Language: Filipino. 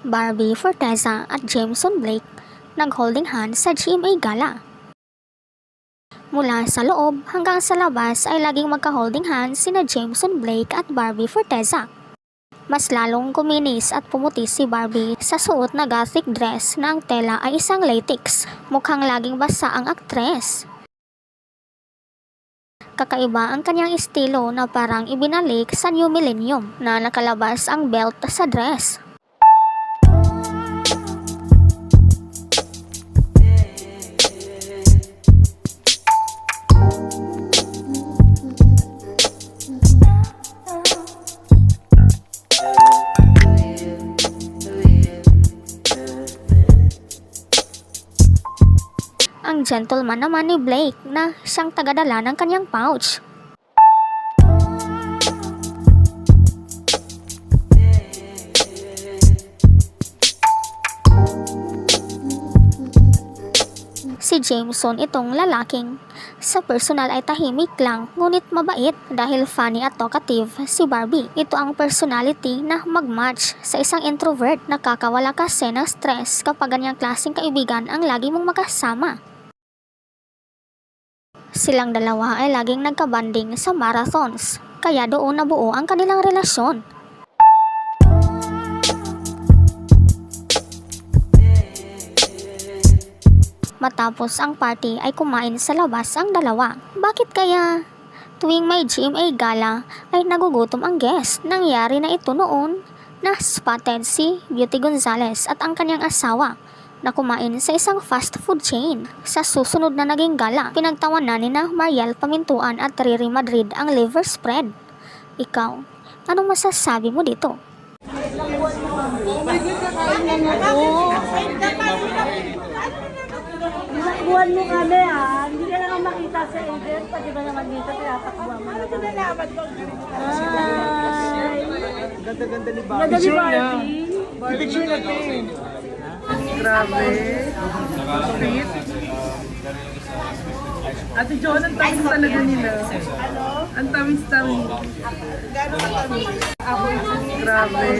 Barbie Forteza at Jameson Blake nag-holding hands sa GMA Gala. Mula sa loob hanggang sa labas ay laging magka-holding hands sina Jameson Blake at Barbie Forteza. Mas lalong kuminis at pumuti si Barbie sa suot na gothic dress na ang tela ay isang latex. Mukhang laging basa ang aktres. Kakaiba ang kanyang estilo na parang ibinalik sa New Millennium na nakalabas ang belt sa dress. Ang gentleman naman ni Blake na siyang tagadala ng kanyang pouch. Si Jameson itong lalaking sa personal ay tahimik lang ngunit mabait dahil funny at talkative si Barbie. Ito ang personality na magmatch sa isang introvert na kakawala kasi ng stress kapag ganyang klaseng kaibigan ang lagi mong makasama. Silang dalawa ay laging nagkabanding sa marathons, kaya doon nabuo ang kanilang relasyon. Matapos ang party ay kumain sa labas ang dalawa. Bakit kaya? Tuwing may GMA gala ay nagugutom ang guest. Nangyari na ito noon na spotted si Beauty Gonzales at ang kanyang asawa na kumain sa isang fast food chain. Sa susunod na naging gala, pinagtawanan ni na Mariel Pamintuan at Riri Madrid ang liver spread. Ikaw, anong masasabi mo dito? Takbuhan mo kami ha. Hindi ka lang makita sa event. Pati ba naman dito, tinatakbuhan mo na. Hi! Ganda-ganda ni Ganda ni Barbie. Picture natin. Grabe. Sweet. Ate John, ang tamis talaga nila. Ang tamis-tamis. Grabe.